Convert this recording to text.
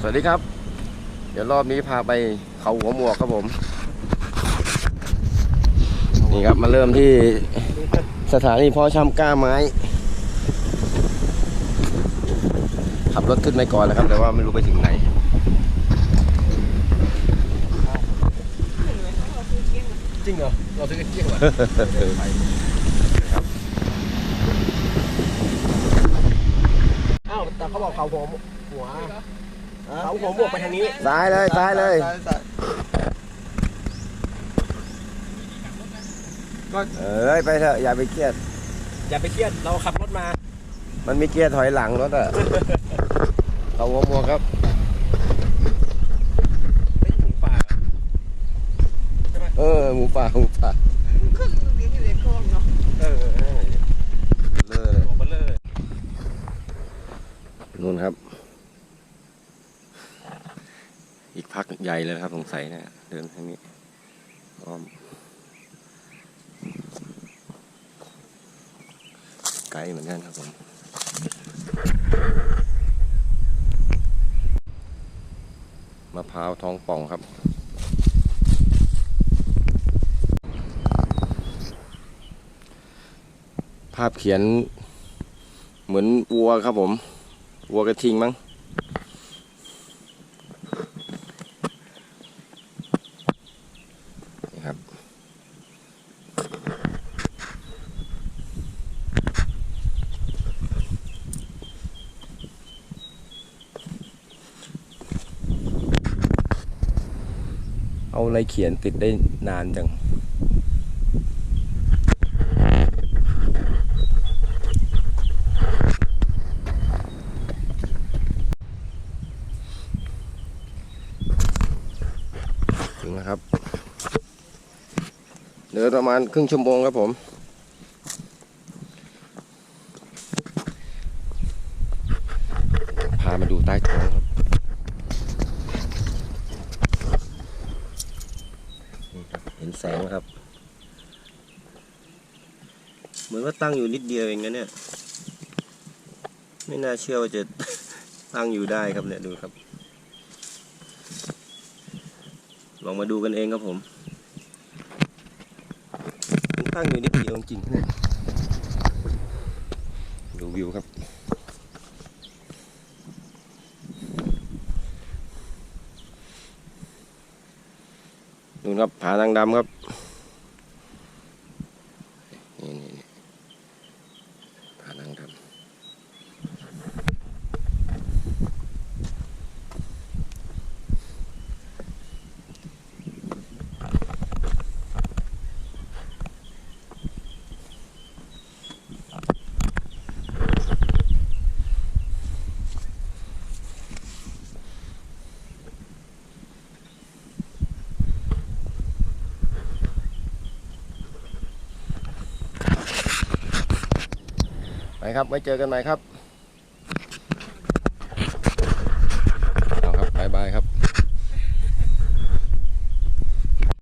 สวัสดีครับ เดี๋ยวรอบนี้พาไปเขาหัวหมวกครับผม นี่ครับมาเริ่มที่สถานีเพาะชำกล้าไม้ ขับรถขึ้นไปก่อนแล้วครับ แต่ว่าไม่รู้ไปถึงไหนจริงเหรอ เราซื้อกันเกี่ยวอะอ้าวแต่เขาบอกเขาหัวหัว เขาหัวบวกไปทางนี้ซ้ายเลยซ้ายเลยเอ้ยไปเถอะอย่าไปเครียด อย่าไปเครียดเราขับรถมา มันมีเกียร์ถอยหลังรถอะ เขาหัวหมวกครับ ไม่ถึงป่า เออหมูป่าหมูป่า ขึ้นเลี้ยงอยู่ในคลองเนาะ เออเออ เลอะเลย ตัวเบลเลอร์ นู่นครับ อีก พักใหญ่เลยครับสงสัยเนะเดินทางนี้อ้อมไกลเหมือนกันครับผมมะพร้าวท้องป่องครับภาพเขียนเหมือนวัวครับผม วัวกระทิงมั้ง ครับ เอาอะไรเขียนติดได้นานจังถึงแล้วครับ เดินประมาณครึ่งชั่วโมงครับผม พามาดูใต้ท้องครับนี่ครับเห็นแสงครับ เหมือนว่าตั้งอยู่นิดเดียวเองนะเนี่ย ไม่น่าเชื่อว่าจะตั้งอยู่ได้ครับเนี่ยดูครับ ลองมาดูกันเองครับผม มันตั้งอยู่นิดเดียวจริงๆเนี่ยดูวิวครับดูครับผาทางดำครับ นี่นี่นี่ผานางดำ ไป ครับไว้เจอกันใหม่ครับ